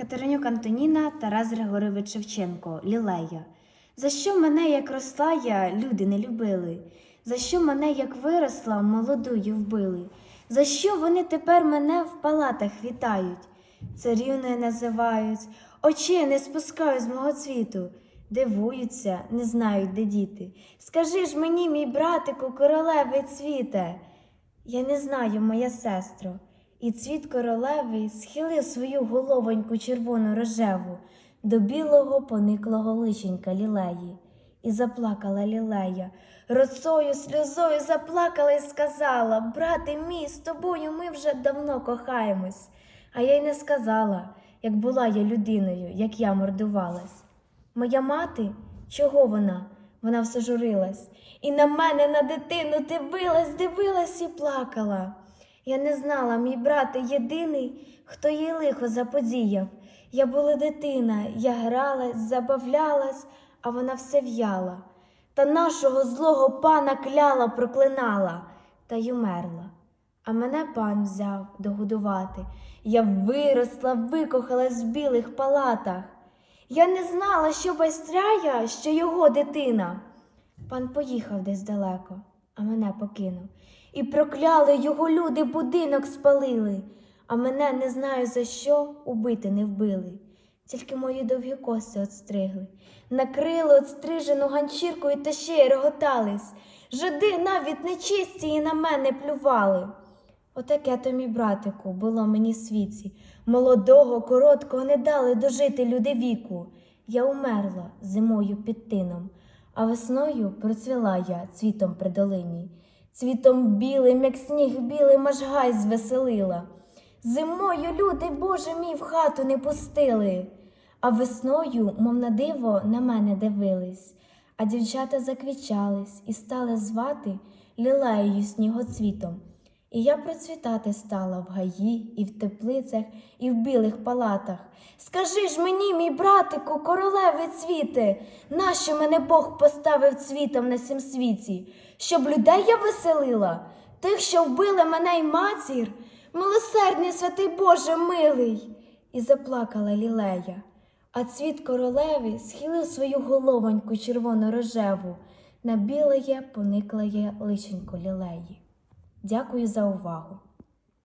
Катеринюк Антоніна, Тарас Григорович Шевченко, Лілея. За що мене, як росла я, люди не любили? За що мене, як виросла, молодою вбили? За що вони тепер мене в палатах вітають? Царівною називають, очей не спускають з мого цвіту. Дивуються, не знають, де діти. Скажи ж мені, мій братику, королевий цвіте. Я не знаю, моя сестро. І цвіт королеви схилив свою головоньку червону рожеву до білого пониклого личенька лілеї. І заплакала лілея, росою, сльозою заплакала і сказала: Брате мій, з тобою ми вже давно кохаємось. А я й не сказала, як була я людиною, як я мордувалась. Моя мати, чого вона? Вона все журилась. І на мене, на дитину дивилась, дивилась і плакала. Я не знала, мій брате єдиний, хто їй лихо заподіяв. Я була дитина, я гралась, забавлялась, а вона все в'яла. Та нашого злого пана кляла, проклинала, та й умерла. А мене пан взяв догодувати. Я виросла, викохалась в білих палатах. Я не знала, що байстряя, що його дитина. Пан поїхав десь далеко, а мене покинув. І прокляли його люди, будинок спалили, а мене не знаю за що убити не вбили. Тільки мої довгі коси отстригли, накрили отстрижену ганчіркою та ще й реготались. Жиди навіть нечисті і на мене плювали. Отаке то, мій братику, було мені свіці. Молодого, короткого не дали дожити люди віку. Я умерла зимою під тином, а весною процвіла я цвітом при долині. Цвітом білим, як сніг білим, аж гай звеселила. Зимою люди, Боже мій, в хату не пустили, а весною, мов на диво, на мене дивились, а дівчата заквічались і стали звати лілеєю снігоцвітом. І я процвітати стала в гаї, і в теплицях, і в білих палатах. Скажи ж мені, мій братику, королеви цвіти, нащо мене Бог поставив цвітом на сім світі, щоб людей я веселила, тих, що вбили мене й матір, милосердний святий Боже милий. І заплакала лілея, а цвіт королеви схилив свою головоньку червоно-рожеву на білеє, пониклеє личенько лілеї. Дякую за увагу!